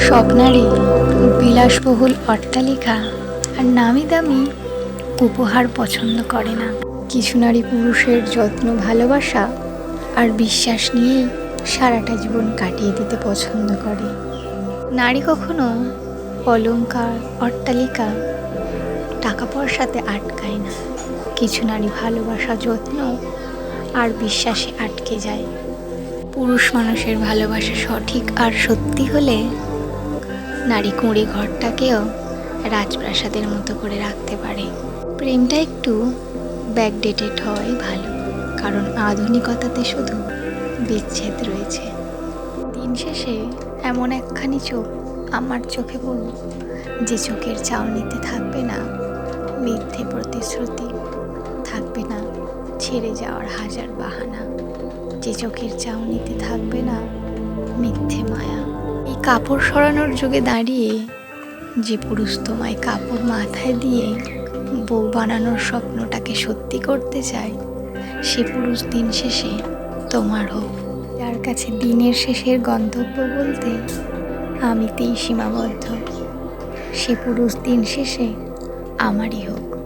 স্বপ্নারী বিলাসবহুল অট্টালিকা আর নামি দামি উপহার পছন্দ করে না। কিছু নারী পুরুষের যত্ন, ভালোবাসা আর বিশ্বাস নিয়েই সারাটা জীবন কাটিয়ে দিতে পছন্দ করে। নারী কখনো অলঙ্কার অট্টালিকা টাকা পয়সাতে আটকায় না। কিছু নারী ভালোবাসা, যত্ন আর বিশ্বাসে আটকে যায়। পুরুষ মানুষের ভালোবাসা সঠিক আর সত্যি হলে নারী কুঁড়ি ঘরটাকেও রাজপ্রাসাদের মতো করে রাখতে পারে। প্রেমটা একটু ব্যাকডেটেড হয় ভালো, কারণ আধুনিকতাতে শুধু বিচ্ছেদ রয়েছে। দিন শেষে এমন একখানি চোখ আমার চোখে পড়ুক, যে চোখের চাউনিতে থাকবে না মিথ্যে প্রতিশ্রুতি, থাকবে না ছেড়ে যাওয়ার হাজার বাহানা। যে চোখের চাউনিতে থাকবে না, মিথ্যে মায়া। এই কাপড় সরানোর যুগে দাঁড়িয়ে, যে পুরুষ তোমায় কাপড় মাথায় দিয়ে বউ বানানোর স্বপ্নটাকে সত্যি করতে চায়, সে পুরুষ দিন শেষে তোমার হোক। যার কাছে দিনের শেষের গন্তব্য বলতে আমিতেই সীমাবদ্ধ, সে পুরুষ দিন শেষে আমারই হোক।